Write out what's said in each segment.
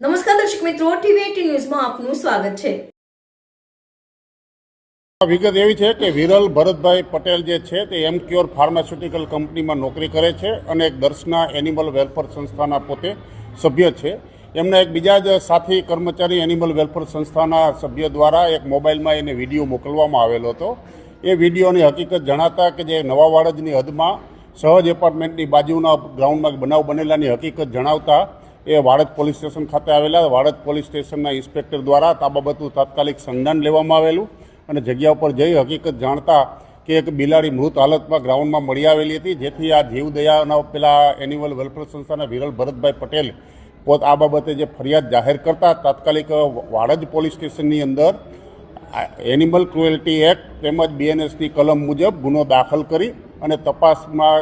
નમસ્કાર વિગત એવી છે કે વિરલ ભરતભાઈ પટેલ જે છે તે એમ ક્યોર ફાર્માસ્યુટિકલ કંપનીમાં નોકરી કરે છે અને એક દર્શના એનિમલ વેલફેર સંસ્થાના પોતે સભ્ય છે. એમના એક બીજા જ સાથી કર્મચારી એનિમલ વેલફેર સંસ્થાના સભ્ય દ્વારા એક મોબાઈલમાં એને વીડિયો મોકલવામાં આવેલો હતો. એ વિડીયોની હકીકત જણાતા કે જે નવા વાડજની હદમાં સહજ એપાર્ટમેન્ટની બાજુના ગ્રાઉન્ડમાં બનાવ બનેલાની હકીકત જણાવતા એ વાડજ પોલીસ સ્ટેશન ખાતે આવેલા વાડજ પોલીસ સ્ટેશનના ઇન્સ્પેક્ટર દ્વારા આ બાબતનું તાત્કાલિક સંજ્ઞાન લેવામાં આવેલું અને જગ્યા ઉપર જઈ હકીકત જાણતા કે એક બિલાડી મૃત હાલતમાં ગ્રાઉન્ડમાં મળી આવેલી હતી. જેથી આ જીવદયાના પેલા એનિમલ વેલફેર સંસ્થાના વિરલ ભરતભાઈ પટેલ પોત આ બાબતે જે ફરિયાદ જાહેર કરતા તાત્કાલિક વાડજ પોલીસ સ્ટેશનની અંદર એનિમલ ક્રુએલ્ટી એક્ટ તેમજ બીએનએસની કલમ મુજબ ગુનો દાખલ કરી અને તપાસમાં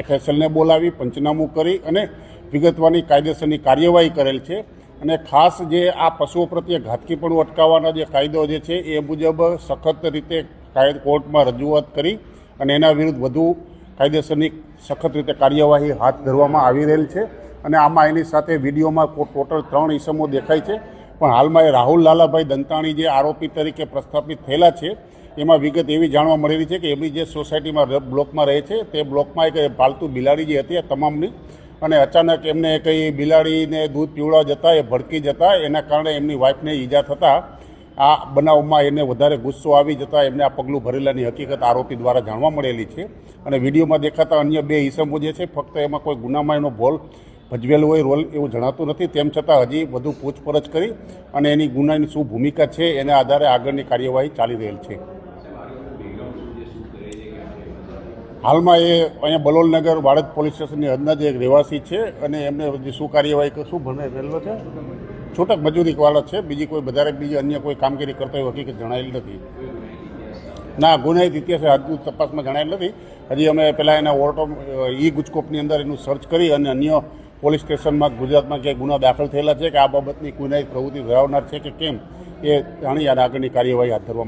એફએસએલને બોલાવી, પંચનામું કરી અને વિગતવાની કાયદેસરની કાર્યવાહી કરેલ છે અને ખાસ જે આ પશુઓ પ્રત્યે ઘાતકીપણું અટકાવવાના જે કાયદો જે છે એ મુજબ સખત રીતે કાયદ કોર્ટમાં રજૂઆત કરી અને એના વિરુદ્ધ વધુ કાયદેસરની સખત રીતે કાર્યવાહી હાથ ધરવામાં આવી રહેલ છે અને આમાં એની સાથે વિડીયોમાં ટોટલ ત્રણ ઈસમો દેખાય છે. પણ હાલમાં એ રાહુલ લાલાભાઈ દંતાણી જે આરોપી તરીકે પ્રસ્થાપિત થયેલા છે, એમાં વિગત એવી જાણવા મળેલી છે કે એમની જે સોસાયટીમાં બ્લોકમાં રહે છે, તે બ્લોકમાં એક પાલતુ બિલાડી જે હતી એ તમામની અને અચાનક એમને કંઈ બિલાડીને દૂધ પીવડાવવા જતાં, એ ભડકી જતા, એના કારણે એમની વાઈફને ઈજા થતાં, આ બનાવમાં એને વધારે ગુસ્સો આવી જતાં, એમને આ પગલું ભરેલાની હકીકત આરોપી દ્વારા જાણવા મળેલી છે. અને વિડીયોમાં દેખાતા અન્ય બે ઈસમો જે છે, ફક્ત એમાં કોઈ ગુનામાં એનો ભોલ ભજવેલો હોય રોલ એવું જણાતું નથી. તેમ છતાં હજી વધુ પૂછપરછ કરી અને એની ગુનાની શું ભૂમિકા છે, એના આધારે આગળની કાર્યવાહી ચાલી રહેલ છે. હાલમાં એ અહીંયા બલોલનગર વાડજ પોલીસ સ્ટેશનની હદના જે એક રહેવાસી છે અને એમને શું કાર્યવાહી શું ભણે રહેલો છે? છૂટક મજૂરી વાળા છે. બીજી કોઈ વધારે બીજી અન્ય કોઈ કામગીરી કરતો હોય હકીકત જણાયેલ નથી. ના, ગુનાહિત ઇતિહાસ હજુ તપાસમાં જણાયેલ નથી. હજી અમે પહેલાં એના ઓર્ટો, ઈ ગુજકોપની અંદર એનું સર્ચ કરી અને અન્ય પોલીસ સ્ટેશનમાં ગુજરાતમાં ક્યાંય ગુના દાખલ થયેલા છે કે આ બાબતની ગુનાહિત પ્રવૃત્તિ ધરાવનાર છે કે કેમ, એ જાણી અને આગળની કાર્યવાહી હાથ ધરવામાં